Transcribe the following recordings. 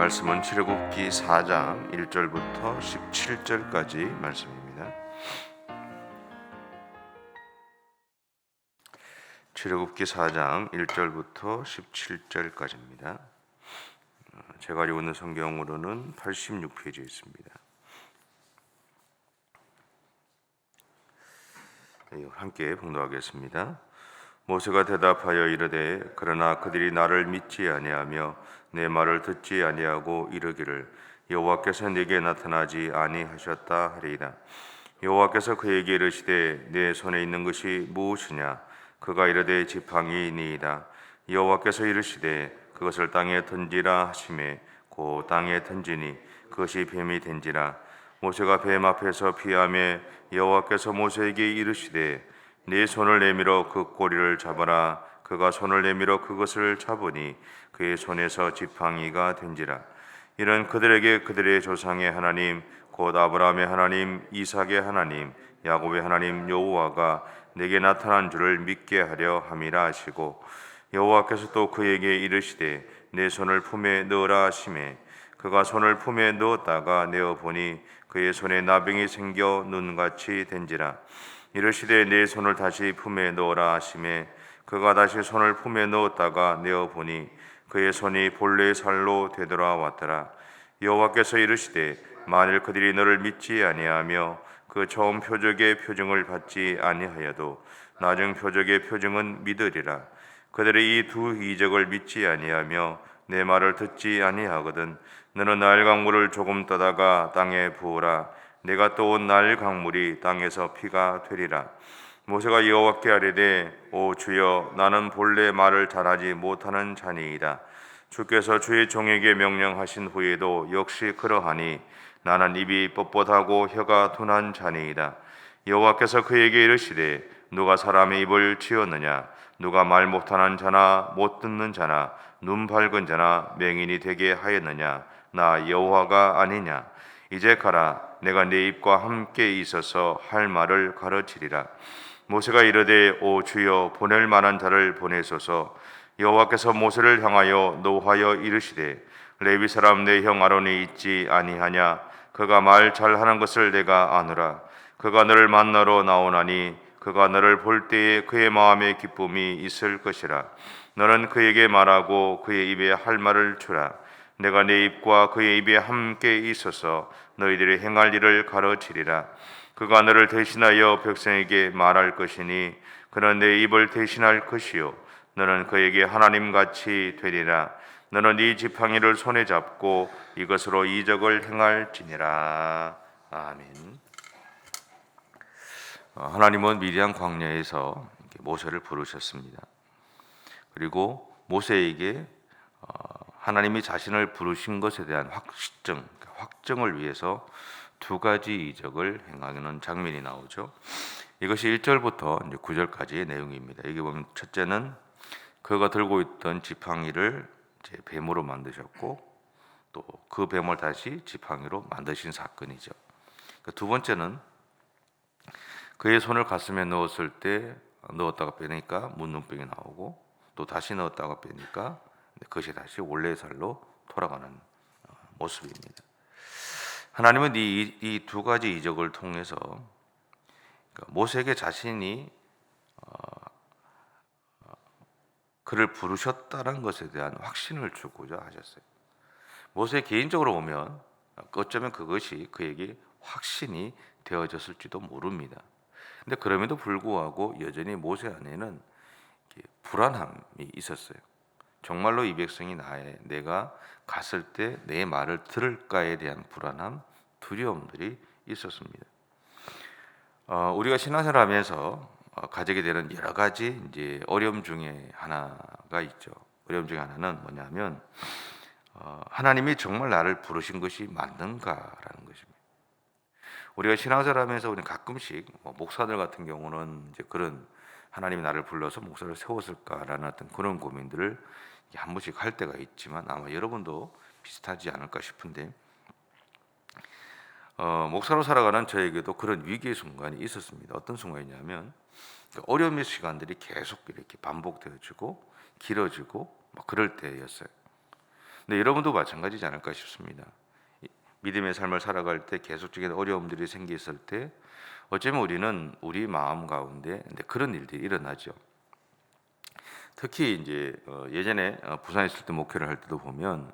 말씀은 출애굽기 4장 1절부터 17절까지 말씀입니다. 출애굽기 4장 1절부터 17절까지입니다. 어, 제가 있는 성경으로는 86페이지에 있습니다. 네, 함께 봉독하겠습니다. 모세가 대답하여 이르되 그러나 그들이 나를 믿지 아니하며 내 말을 듣지 아니하고 이르기를 여호와께서 내게 나타나지 아니하셨다 하리이다. 여호와께서 그에게 이르시되 내 손에 있는 것이 무엇이냐 그가 이르되 지팡이니이다. 여호와께서 이르시되 그것을 땅에 던지라 하심에 고 땅에 던지니 그것이 뱀이 된지라 모세가 뱀 앞에서 피하며 여호와께서 모세에게 이르시되 네 손을 내밀어 그 꼬리를 잡아라 그가 손을 내밀어 그것을 잡으니 그의 손에서 지팡이가 된지라. 이는 그들에게 그들의 조상의 하나님 곧 아브라함의 하나님 이삭의 하나님 야곱의 하나님 여호와가 내게 나타난 줄을 믿게 하려 함이라 하시고 여호와께서 또 그에게 이르시되 내 손을 품에 넣으라 하심에 그가 손을 품에 넣었다가 내어 보니 그의 손에 나병이 생겨 눈같이 된지라. 이르시되 내 손을 다시 품에 넣으라 하심에 그가 다시 손을 품에 넣었다가 내어 보니 그의 손이 본래 살로 되돌아왔더라. 여호와께서 이르시되 만일 그들이 너를 믿지 아니하며 그 처음 표적의 표징을 받지 아니하여도 나중 표적의 표징은 믿으리라. 그들이 이두 이적을 믿지 아니하며 내 말을 듣지 아니하거든 너는 나일 강물을 조금 떠다가 땅에 부으라. 내가 떠온 나일 강물이 땅에서 피가 되리라 모세가 여호와께 아뢰되 오 주여 나는 본래 말을 잘하지 못하는 자니이다. 주께서 주의 종에게 명령하신 후에도 역시 그러하니 나는 입이 뻣뻣하고 혀가 둔한 자니이다. 여호와께서 그에게 이르시되 누가 사람의 입을 지었느냐? 누가 말 못하는 자나 못 듣는 자나 눈 밝은 자나 맹인이 되게 하였느냐? 나 여호와가 아니냐? 이제 가라. 내가 네 입과 함께 있어서 할 말을 가르치리라 모세가 이르되 오 주여 보낼 만한 자를 보내소서. 여호와께서 모세를 향하여 노하여 이르시되 레위 사람 내 형 아론이 있지 아니하냐? 그가 말 잘하는 것을 내가 아노라. 그가 너를 만나러 나오나니 그가 너를 볼 때에 그의 마음에 기쁨이 있을 것이라. 너는 그에게 말하고 그의 입에 할 말을 주라. 내가 내 입과 그의 입에 함께 있어서 너희들이 행할 일을 가르치리라 그가 너를 대신하여 백성에게 말할 것이니 그는 내 입을 대신할 것이요 너는 그에게 하나님 같이 되리라 너는 네 지팡이를 손에 잡고 이것으로 이적을 행할지니라 아멘. 어, 하나님은 미디안 광야에서 모세를 부르셨습니다. 그리고 모세에게 어, 하나님이 자신을 부르신 것에 대한 확정, 확정을 위해서 두 가지 이적을 행하는 장면이 나오죠. 이것이 1절부터 9절까지의 내용입니다. 여기 보면 첫째는 그가 들고 있던 지팡이를 뱀으로 만드셨고 또 그 뱀을 다시 지팡이로 만드신 사건이죠. 그두 번째는 그의 손을 가슴에 넣었을 때 넣었다가 빼니까 문둥병이 나오고 또 다시 넣었다가 빼니까 그것이 다시 원래 살로 돌아가는 어, 모습입니다. 하나님은 이두 가지 이적을 통해서 그러니까 모세에게 자신이 어, 어, 그를 부르셨다는 것에 대한 확신을 주고자 하셨어요. 모세 개인적으로 보면 어쩌면 그것이 그에게 확신이 되어졌을지도 모릅니다. 근데 그럼에도 불구하고 여전히 모세 안에는 불안함이 있었어요. 정말로 이 백성이 나의 내가 갔을 때 내 말을 들을까에 대한 불안함, 두려움들이 있었습니다. 어, 우리가 신앙생활하면서 어, 가지게 되는 여러 가지 이제 어려움 중에 하나가 있죠. 어려움 중에 하나는 뭐냐면 어, 하나님이 정말 나를 부르신 것이 맞는가라는 것입니다. 우리가 신앙생활하면서 우리는 가끔씩 뭐 목사들 같은 경우는 이제 그런 하나님이 나를 불러서 목사를 세웠을까라는 어떤 그런 고민들을 한 번씩 할 때가 있지만 아마 여러분도 비슷하지 않을까 싶은데 어, 목사로 살아가는 저에게도 그런 위기의 순간이 있었습니다. 어떤 순간이냐면 그 어려움의 시간들이 계속 이렇게 반복되어지고 길어지고 막 그럴 때였어요. 근데 여러분도 마찬가지지 않을까 싶습니다. 이 믿음의 삶을 살아갈 때 계속적인 어려움들이 생겼을 때 어쩌면 우리는 우리 마음 가운데 그런 일들이 일어나죠. 특히 이제 어, 예전에 어, 부산에 있을 때 목회를 할 때도 보면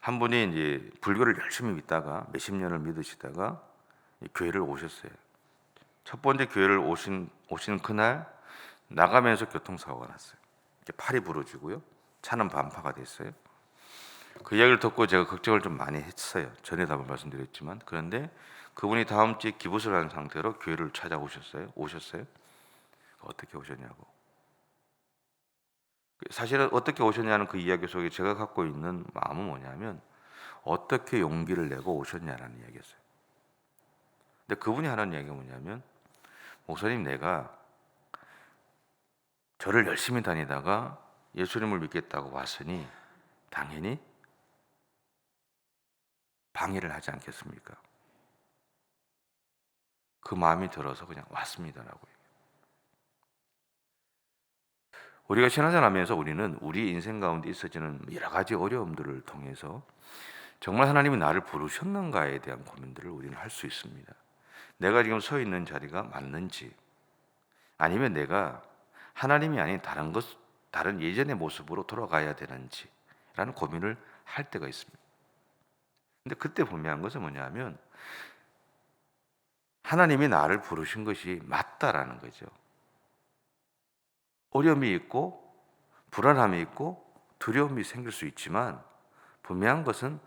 한 분이 이제 불교를 열심히 믿다가 몇십 년을 믿으시다가 이 교회를 오셨어요. 첫 번째 교회를 오신 오신 그날 나가면서 교통사고가 났어요. 팔이 부러지고요. 차는 반파가 됐어요. 그 이야기를 듣고 제가 걱정을 좀 많이 했어요. 전에 답을 말씀드렸지만 그런데 그분이 다음 주에 기부를 한 상태로 교회를 찾아오셨어요. 오셨어요. 어떻게 오셨냐고. 사실은 어떻게 오셨냐는 그 이야기 속에 제가 갖고 있는 마음은 뭐냐면 어떻게 용기를 내고 오셨냐라는 이야기였어요. 근데 그분이 하는 이야기가 뭐냐면 목사님 내가 저를 열심히 다니다가 예수님을 믿겠다고 왔으니 당연히 방해를 하지 않겠습니까? 그 마음이 들어서 그냥 왔습니다라고. 우리가 신앙생활하면서 우리는 우리 인생 가운데 있어지는 여러 가지 어려움들을 통해서 정말 하나님이 나를 부르셨는가에 대한 고민들을 우리는 할 수 있습니다. 내가 지금 서 있는 자리가 맞는지 아니면 내가 하나님이 아닌 다른 것 다른 예전의 모습으로 돌아가야 되는지라는 고민을 할 때가 있습니다. 근데 그때 분명한 것은 뭐냐면 하나님이 나를 부르신 것이 맞다라는 거죠. 어려움이 있고 불안함이 있고 두려움이 생길 수 있지만 분명한 것은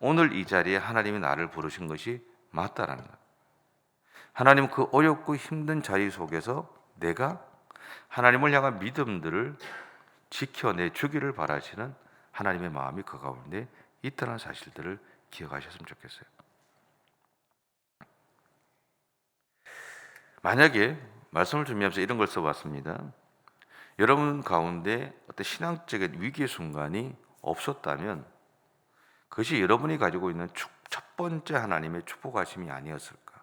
오늘 이 자리에 하나님이 나를 부르신 것이 맞다라는 것. 하나님 그 어렵고 힘든 자리 속에서 내가 하나님을 향한 믿음들을 지켜내 주기를 바라시는 하나님의 마음이 그 가운데 있다는 사실들을 기억하셨으면 좋겠어요. 만약에 말씀을 준비하면서 이런 걸 써봤습니다. 여러분 가운데 어떤 신앙적인 위기의 순간이 없었다면 그것이 여러분이 가지고 있는 첫 번째 하나님의 축복하심이 아니었을까?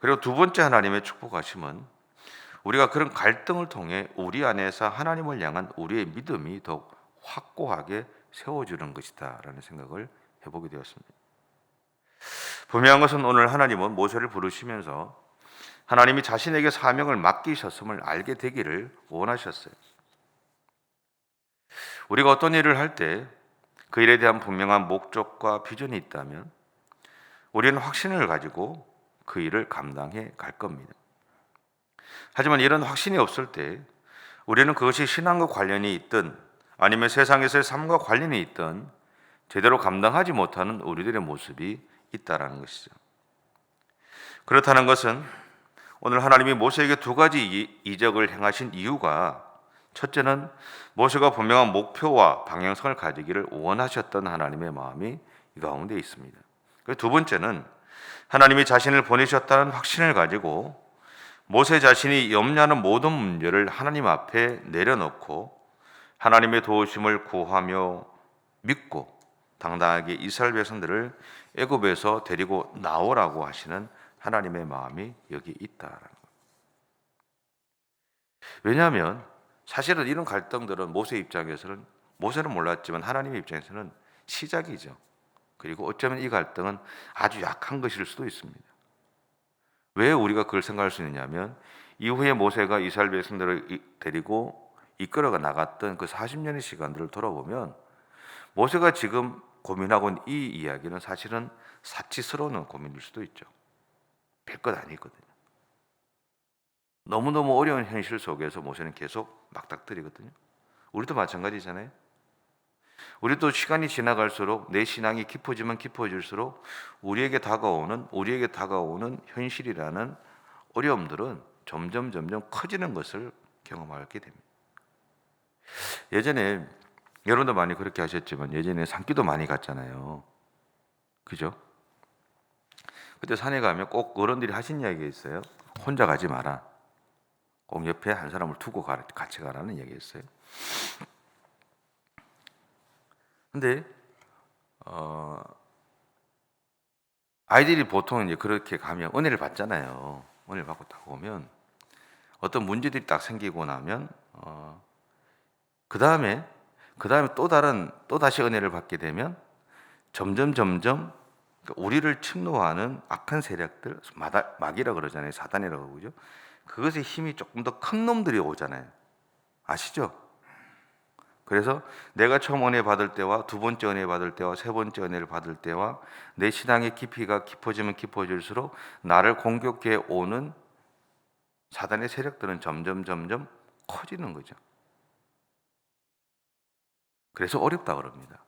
그리고 두 번째 하나님의 축복하심은 우리가 그런 갈등을 통해 우리 안에서 하나님을 향한 우리의 믿음이 더욱 확고하게 세워주는 것이다라는 생각을 해보게 되었습니다. 분명한 것은 오늘 하나님은 모세를 부르시면서 하나님이 자신에게 사명을 맡기셨음을 알게 되기를 원하셨어요. 우리가 어떤 일을 할 때 그 일에 대한 분명한 목적과 비전이 있다면 우리는 확신을 가지고 그 일을 감당해 갈 겁니다. 하지만 이런 확신이 없을 때 우리는 그것이 신앙과 관련이 있든 아니면 세상에서의 삶과 관련이 있든 제대로 감당하지 못하는 우리들의 모습이 있다라는 것이죠. 그렇다는 것은 오늘 하나님이 모세에게 두 가지 이적을 행하신 이유가 첫째는 모세가 분명한 목표와 방향성을 가지기를 원하셨던 하나님의 마음이 이 가운데 있습니다. 두 번째는 하나님이 자신을 보내셨다는 확신을 가지고 모세 자신이 염려하는 모든 문제를 하나님 앞에 내려놓고 하나님의 도우심을 구하며 믿고 당당하게 이스라엘 백성들을 애굽에서 데리고 나오라고 하시는 하나님의 마음이 여기 있다라는 것. 왜냐하면 사실은 이런 갈등들은 모세 입장에서는 모세는 몰랐지만 하나님의 입장에서는 시작이죠. 그리고 어쩌면 이 갈등은 아주 약한 것일 수도 있습니다. 왜 우리가 그걸 생각할 수 있느냐면 이후에 모세가 이스라엘 백성들을 데리고 이끌어가 나갔던 그 40년의 시간들을 돌아보면 모세가 지금 고민하고 있는 이 이야기는 사실은 사치스러운 고민일 수도 있죠. 별것 아니거든요. 너무너무 어려운 현실 속에서 모세는 계속 막닥뜨리거든요. 우리도 마찬가지잖아요. 우리도 시간이 지나갈수록 내 신앙이 깊어지면 깊어질수록 우리에게 다가오는 우리에게 다가오는 현실이라는 어려움들은 점점 점점 커지는 것을 경험하게 됩니다. 예전에 여러분도 많이 그렇게 하셨지만 예전에 산기도 많이 갔잖아요. 그죠? 그때 산에 가면 꼭 어른들이 하신 이야기가 있어요. 혼자 가지 마라. 꼭 옆에 한 사람을 두고 가, 같이 가라는 이야기였어요. 근데 어, 아이들이 보통 이제 그렇게 가면 은혜를 받잖아요. 은혜를 받고 딱 오면 어떤 문제들이 딱 생기고 나면 어, 그 다음에 그 다음에 또 다른 또 다시 은혜를 받게 되면 점점 점점 그러니까 우리를 침노하는 악한 세력들 마다, 마귀라 그러잖아요 사단이라고 그러죠 그것의 힘이 조금 더 큰 놈들이 오잖아요 아시죠? 그래서 내가 처음 은혜 받을 때와 두 번째 은혜 받을 때와 세 번째 은혜를 받을 때와 내 신앙의 깊이가 깊어지면 깊어질수록 나를 공격해 오는 사단의 세력들은 점점 점점 커지는 거죠. 그래서 어렵다 그럽니다.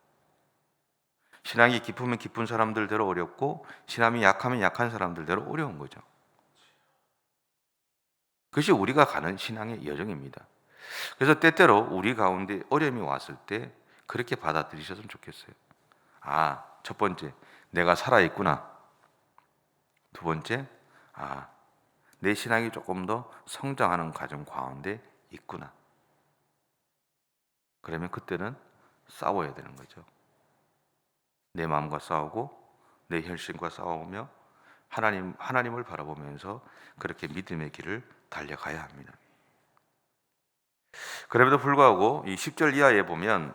신앙이 깊으면 깊은 사람들대로 어렵고 신앙이 약하면 약한 사람들대로 어려운 거죠. 그것이 우리가 가는 신앙의 여정입니다. 그래서 때때로 우리 가운데 어려움이 왔을 때 그렇게 받아들이셨으면 좋겠어요. 아, 첫 번째, 내가 살아있구나. 두 번째, 아, 내 신앙이 조금 더 성장하는 과정 가운데 있구나. 그러면 그때는 싸워야 되는 거죠. 내 마음과 싸우고 내 혈신과 싸우며 하나님 하나님을 바라보면서 그렇게 믿음의 길을 달려가야 합니다. 그럼에도 불구하고 이 10절 이하에 보면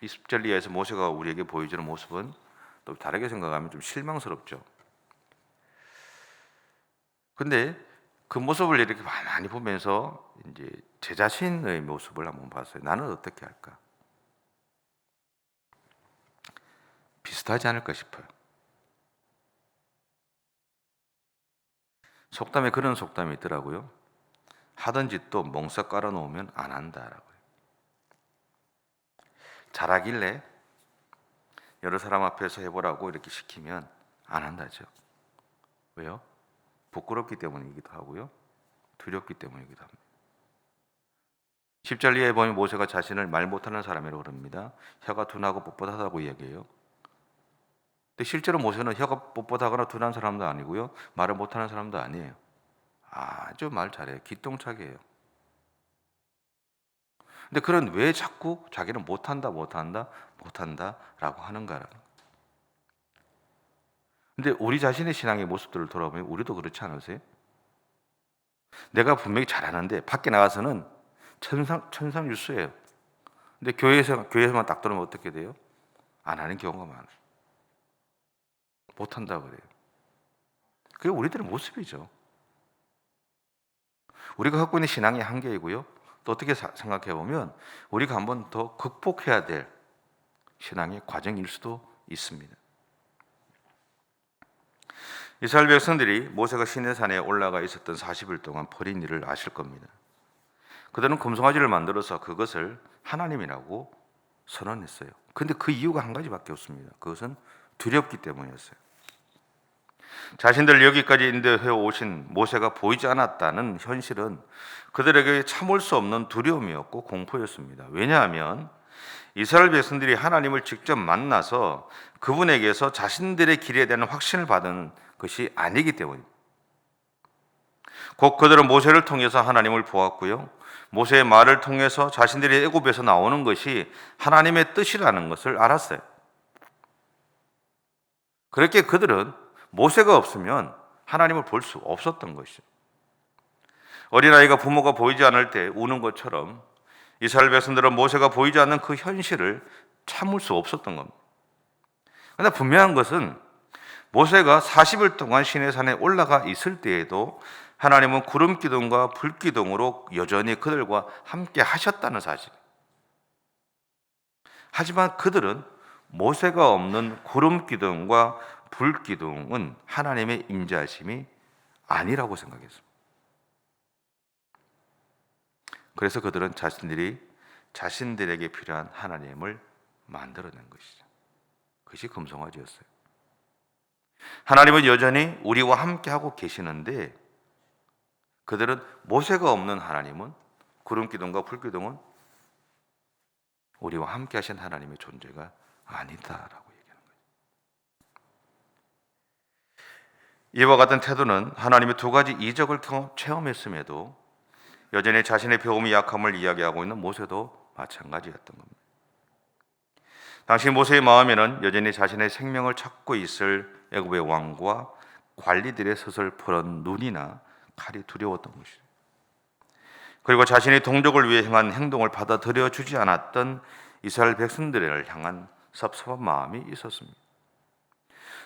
이 10절 이하에서 모세가 우리에게 보여주는 모습은 또 다르게 생각하면 좀 실망스럽죠. 근데 그 모습을 이렇게 많이 보면서 이제 제 자신의 모습을 한번 봤어요. 나는 어떻게 할까? 비슷하지 않을까 싶어요. 속담에 그런 속담이 있더라고요. 하던 짓도 멍석 깔아놓으면 안 한다라고요. 잘하길래 여러 사람 앞에서 해보라고 이렇게 시키면 안 한다죠. 왜요? 부끄럽기 때문이기도 하고요. 두렵기 때문이기도 합니다. 10절 이하에 보면 모세가 자신을 말 못하는 사람이라고 그럽니다. 혀가 둔하고 뻣뻣하다고 이야기해요. 근데 실제로 모세는 혀가 뻣뻣하거나 둔한 사람도 아니고요. 말을 못하는 사람도 아니에요. 아주 말 잘해요. 기똥차게해요. 근데 그런 왜 자꾸 자기는 못한다, 못한다, 못한다라고 하는가라는. 근데 우리 자신의 신앙의 모습들을 돌아보면 우리도 그렇지 않으세요? 내가 분명히 잘하는데 밖에 나가서는 천상 천상일수예요. 근데 교회에서 교회에서만 딱 들으면 어떻게 돼요? 안 하는 경우가 많아요. 못 한다 그래요. 그게 우리들의 모습이죠. 우리가 갖고 있는 신앙의 한계이고요. 또 어떻게 사- 생각해 보면 우리가 한 번 더 극복해야 될 신앙의 과정일 수도 있습니다. 이스라엘 백성들이 모세가 시내산에 올라가 있었던 40일 동안 벌인 일을 아실 겁니다. 그들은 금송아지를 만들어서 그것을 하나님이라고 선언했어요. 근데 그 이유가 한 가지밖에 없습니다. 그것은 두렵기 때문이었어요. 자신들 여기까지 인도해 오신 모세가 보이지 않았다는 현실은 그들에게 참을 수 없는 두려움이었고 공포였습니다. 왜냐하면 이스라엘 백성들이 하나님을 직접 만나서 그분에게서 자신들의 길에 대한 확신을 받은 것이 아니기 때문입니다. 곧 그들은 모세를 통해서 하나님을 보았고요. 모세의 말을 통해서 자신들이 애굽에서 나오는 것이 하나님의 뜻이라는 것을 알았어요. 그렇게 그들은 모세가 없으면 하나님을 볼 수 없었던 것이죠. 어린아이가 부모가 보이지 않을 때 우는 것처럼 이스라엘 백성들은 모세가 보이지 않는 그 현실을 참을 수 없었던 겁니다. 그러나 분명한 것은 모세가 40일 동안 시내산에 올라가 있을 때에도 하나님은 구름 기둥과 불 기둥으로 여전히 그들과 함께 하셨다는 사실. 하지만 그들은 모세가 없는 구름 기둥과 불 기둥은 하나님의 임재하심이 아니라고 생각했습니다. 그래서 그들은 자신들이 자신들에게 필요한 하나님을 만들어낸 것이죠. 그것이 금송아지였어요. 하나님은 여전히 우리와 함께 하고 계시는데 그들은 모세가 없는 하나님은 구름 기둥과 불 기둥은 우리와 함께 하신 하나님의 존재가 아니다라고 얘기하는 거예요. 이와 같은 태도는 하나님의 두 가지 이적을 체험했음에도 여전히 자신의 배움이 약함을 이야기하고 있는 모세도 마찬가지였던 겁니다. 당시 모세의 마음에는 여전히 자신의 생명을 찾고 있을 애굽의 왕과 관리들의 서슬퍼런 눈이나 칼이 두려웠던 것이죠. 그리고 자신의 동족을 위해 행한 행동을 받아들여 주지 않았던 이스라엘 백성들을 향한 섭섭한 마음이 있었습니다.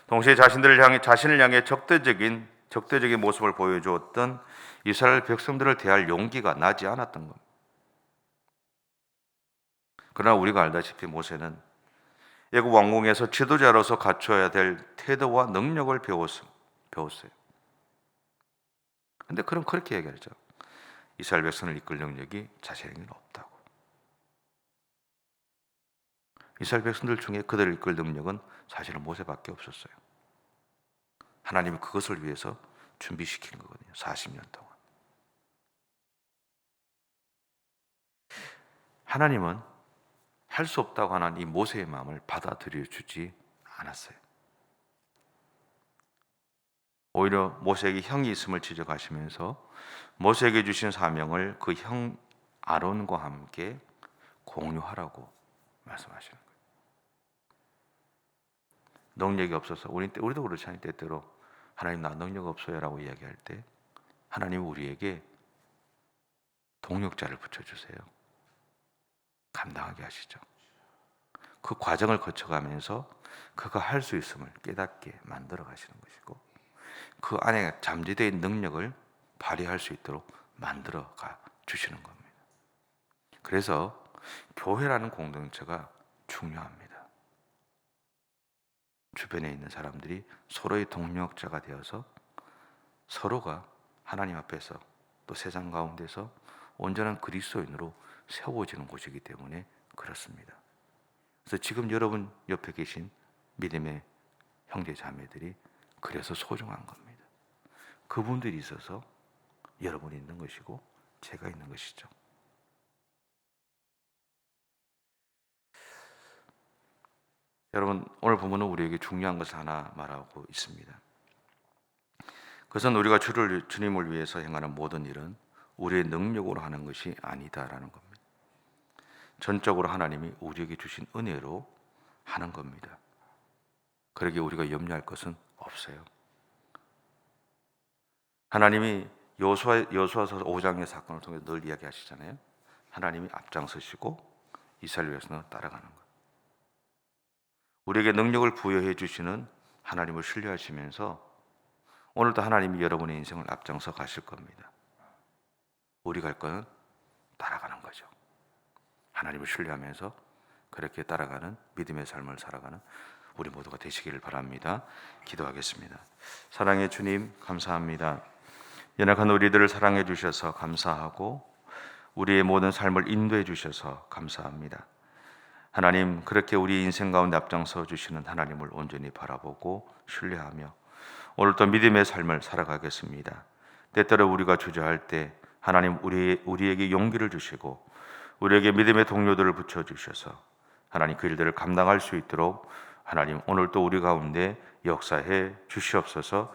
동시에 자신들을 향해 자신을 향해 적대적인 적대적인 모습을 보여주었던 이스라엘 백성들을 대할 용기가 나지 않았던 겁니다. 그러나 우리가 알다시피 모세는 애굽 왕궁에서 지도자로서 갖춰야 될 태도와 능력을 배웠, 배웠어요. 근데 그럼 그렇게 얘기하죠. 이스라엘 백성을 이끌 능력이 자신에게는 없다고. 이스라엘 백성들 중에 그들을 이끌 능력은 사실은 모세밖에 없었어요. 하나님이 그것을 위해서 준비시킨 거거든요. 40년 동안. 하나님은 할 수 없다고 하는 이 모세의 마음을 받아들여 주지 않았어요. 오히려 모세에게 형이 있음을 지적하시면서 모세에게 주신 사명을 그 형 아론과 함께 공유하라고 말씀하시는 거예요. 능력이 없어서 우리 때 우리도 그렇잖아요. 때때로 하나님 나 능력 없어요라고 이야기할 때 하나님 우리에게 동력자를 붙여 주세요. 감당하게 하시죠. 그 과정을 거쳐가면서 그가 할 수 있음을 깨닫게 만들어 가시는 것이고 그 안에 잠재되어 있는 능력을 발휘할 수 있도록 만들어 가 주시는 겁니다. 그래서 교회라는 공동체가 중요합니다. 주변에 있는 사람들이 서로의 동력자가 되어서 서로가 하나님 앞에서 또 세상 가운데서 온전한 그리스도인으로 세워지는 곳이기 때문에 그렇습니다. 그래서 지금 여러분 옆에 계신 믿음의 형제 자매들이 그래서 소중한 겁니다. 그분들이 있어서 여러분이 있는 것이고 제가 있는 것이죠. 여러분 오늘 본문은 우리에게 중요한 것을 하나 말하고 있습니다. 그것은 우리가 주를 주님을 위해서 행하는 모든 일은 우리의 능력으로 하는 것이 아니다라는 겁니다. 전적으로 하나님이 우리에게 주신 은혜로 하는 겁니다. 그러기에 우리가 염려할 것은 없어요. 하나님이 여호수아 여호수아서 5장의 사건을 통해 늘 이야기하시잖아요. 하나님이 앞장서시고 이스라엘 위해서는 따라가는 것. 우리에게 능력을 부여해 주시는 하나님을 신뢰하시면서 오늘도 하나님이 여러분의 인생을 앞장서 가실 겁니다. 우리 갈 거는 따라가는 거죠. 하나님을 신뢰하면서 그렇게 따라가는 믿음의 삶을 살아가는 우리 모두가 되시기를 바랍니다. 기도하겠습니다. 사랑의 주님, 감사합니다. 연약한 우리들을 사랑해 주셔서 감사하고 우리의 모든 삶을 인도해 주셔서 감사합니다. 하나님, 그렇게 우리 인생 가운데 앞장서 주시는 하나님을 온전히 바라보고 신뢰하며 오늘도 믿음의 삶을 살아가겠습니다. 때때로 우리가 주저할 때 하나님 우리 우리에게 용기를 주시고 우리에게 믿음의 동료들을 붙여 주셔서 하나님 그 일들을 감당할 수 있도록 하나님 오늘도 우리 가운데 역사해 주시옵소서.